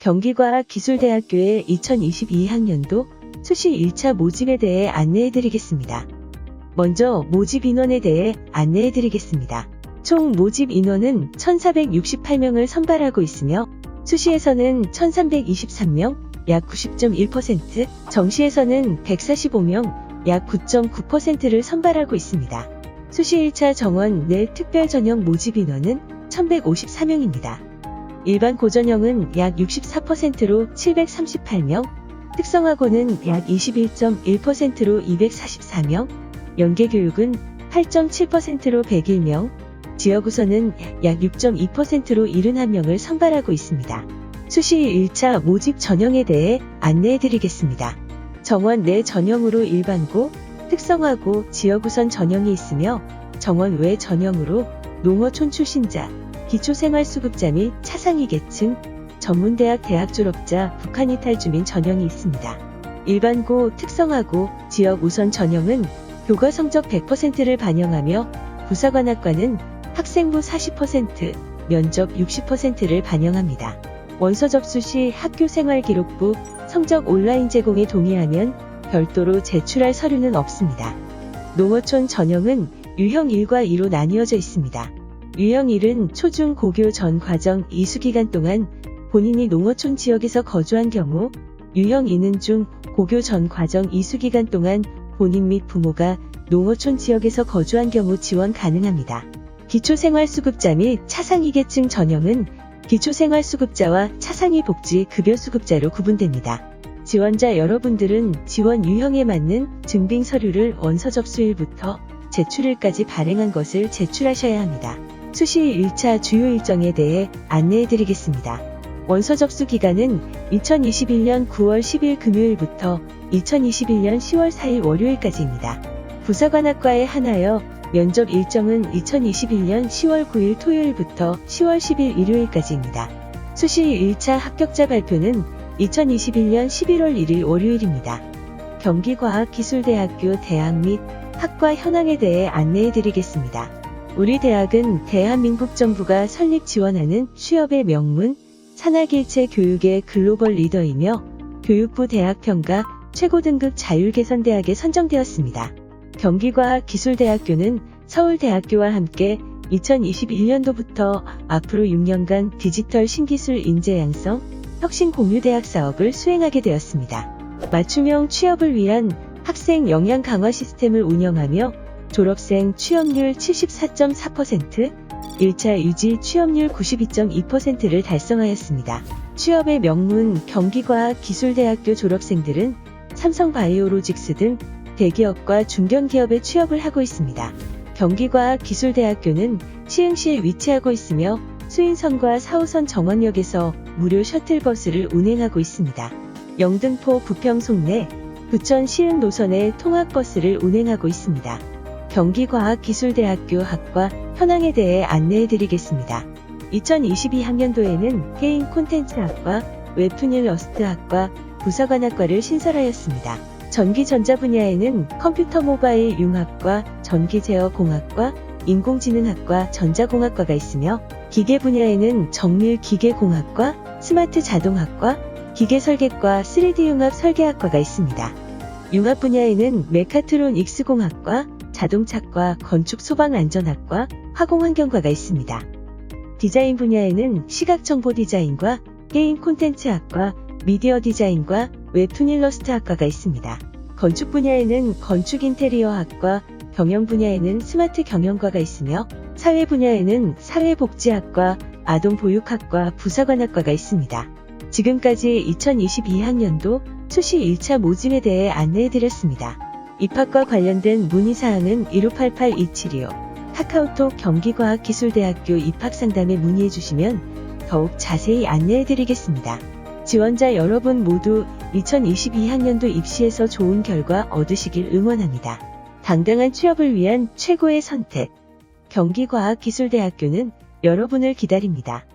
경기과학기술대학교의 2022학년도 수시 1차 모집에 대해 안내해드리겠습니다. 먼저 모집 인원에 대해 안내해드리겠습니다. 총 모집 인원은 1,468명을 선발하고 있으며 수시에서는 1,323명, 약 90.1%, 정시에서는 145명, 약 9.9%를 선발하고 있습니다. 수시 1차 정원 내 특별 전형 모집 인원은 1,154명입니다. 일반 고전형은 약 64%로 738명, 특성화고는 약 21.1%로 244명, 연계교육은 8.7%로 101명, 지역우선은 약 6.2%로 71명을 선발하고 있습니다. 수시 1차 모집 전형에 대해 안내해 드리겠습니다. 정원 내 전형으로 일반고, 특성화고, 지역우선 전형이 있으며 정원 외 전형으로 농어촌 출신자, 기초생활수급자 및 차상위계층, 전문대학 대학 졸업자, 북한 이탈 주민 전형이 있습니다. 일반고, 특성화고, 지역 우선 전형은 교과 성적 100%를 반영하며 부사관학과는 학생부 40%, 면접 60%를 반영합니다. 원서 접수 시 학교 생활 기록부, 성적 온라인 제공에 동의하면 별도로 제출할 서류는 없습니다. 농어촌 전형은 유형 1과 2로 나뉘어져 있습니다. 유형 1은 초중 고교 전 과정 이수 기간 동안 본인이 농어촌 지역에서 거주한 경우, 유형 2는 중 고교 전 과정 이수 기간 동안 본인 및 부모가 농어촌 지역에서 거주한 경우 지원 가능합니다. 기초생활수급자 및 차상위계층 전형은 기초생활수급자와 차상위 복지 급여 수급자로 구분됩니다. 지원자 여러분들은 지원 유형에 맞는 증빙 서류를 원서 접수일부터 제출일까지 발행한 것을 제출하셔야 합니다. 수시 1차 주요 일정에 대해 안내해 드리겠습니다. 원서 접수 기간은 2021년 9월 10일 금요일부터 2021년 10월 4일 월요일까지입니다. 부사관학과에 한하여 면접 일정은 2021년 10월 9일 토요일부터 10월 10일 일요일까지입니다. 수시 1차 합격자 발표는 2021년 11월 1일 월요일입니다. 경기과학기술대학교 대학 및 학과 현황에 대해 안내해 드리겠습니다. 우리 대학은 대한민국 정부가 설립 지원하는 취업의 명문, 산학일체 교육의 글로벌 리더이며 교육부 대학평가 최고 등급 자율개선대학에 선정되었습니다. 경기과학기술대학교는 서울대학교와 함께 2021년도부터 앞으로 6년간 디지털 신기술 인재 양성 혁신 공유 대학 사업을 수행하게 되었습니다. 맞춤형 취업을 위한 학생 역량 강화 시스템을 운영하며 졸업생 취업률 74.4%, 1차 유지 취업률 92.2%를 달성하였습니다. 취업의 명문 경기과학기술대학교 졸업생들은 삼성바이오로직스 등 대기업과 중견기업에 취업을 하고 있습니다. 경기과학기술대학교는 시흥시에 위치하고 있으며 수인선과 4호선 정원역에서 무료 셔틀버스를 운행하고 있습니다. 영등포 부평 송내, 부천 시흥 노선에 통학버스를 운행하고 있습니다. 경기과학기술대학교 학과 현황에 대해 안내해 드리겠습니다. 2022학년도에는 게임 콘텐츠 학과, 웹툰 일러스트 학과, 부사관학과를 신설하였습니다. 전기전자 분야에는 컴퓨터 모바일 융합과 전기제어 공학과, 인공지능학과, 전자공학과가 있으며 기계 분야에는 정밀 기계공학과, 스마트 자동학과, 기계설계과, 3D 융합 설계학과가 있습니다. 융합 분야에는 메카트론 익스공학과, 자동차과, 건축 소방 안전학과, 화공 환경과가 있습니다. 디자인 분야에는 시각정보 디자인과 게임 콘텐츠학과, 미디어 디자인과 웹툰 일러스트 학과가 있습니다. 건축 분야에는 건축 인테리어학과, 경영 분야에는 스마트 경영과가 있으며 사회 분야에는 사회복지학과, 아동보육학과, 부사관학과가 있습니다. 지금까지 2022학년도 수시 1차 모집에 대해 안내해드렸습니다. 입학과 관련된 문의사항은 1588-2725 카카오톡 경기과학기술대학교 입학상담에 문의해주시면 더욱 자세히 안내해드리겠습니다. 지원자 여러분 모두 2022학년도 입시에서 좋은 결과 얻으시길 응원합니다. 당당한 취업을 위한 최고의 선택. 경기과학기술대학교는 여러분을 기다립니다.